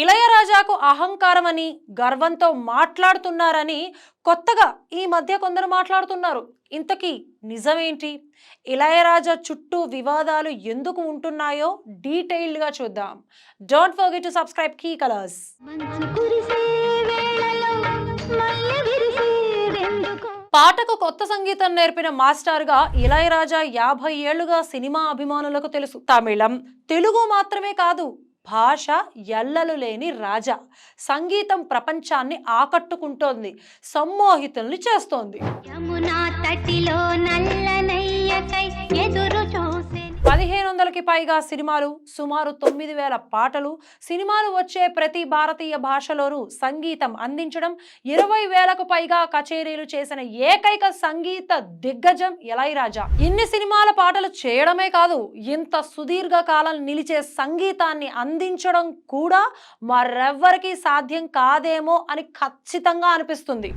ఇళయరాజాకు అహంకారం అని గర్వంతో మాట్లాడుతున్నారని కొత్తగా ఈ మధ్య కొందరు మాట్లాడుతున్నారు. ఇంతకీ నిజమేంటి? ఇళయరాజా చుట్టూ వివాదాలు ఎందుకు ఉంటున్నాయో డీటెయిల్డ్గా చూద్దాం. డోంట్ ఫర్గెట్ టు సబ్స్క్రైబ్ కీ కలర్స్. పాటకు కొత్త సంగీతం నేర్పిన మాస్టర్గా ఇళయరాజా యాభై ఏళ్ళుగా సినిమా అభిమానులకు తెలుసు తమిళం. తెలుగు మాత్రమే కాదు భాష ఎల్లలు లేని రాజా. సంగీతం ప్రపంచాన్ని ఆకట్టుకుంటోంది సమ్మోహితుల్ని చేస్తోంది. యమునా తటిలో నల్లనయ్యకై ఎదురు వందలకి పైగా సినిమాలు సుమారు తొమ్మిది వేల పాటలు సినిమాలు వచ్చే ప్రతి భారతీయ భాషలోనూ సంగీతం అందించడం ఇరవై వేలకు పైగా కచేరీలు చేసిన ఏకైక సంగీత దిగ్గజం ఇళయరాజా ఇన్ని సినిమాల పాటలు చేయడమే కాదు ఇంత సుదీర్ఘ కాలం నిలిచే సంగీతాన్ని అందించడం కూడా మరెవ్వరికీ సాధ్యం కాదేమో అని ఖచ్చితంగా అనిపిస్తుంది.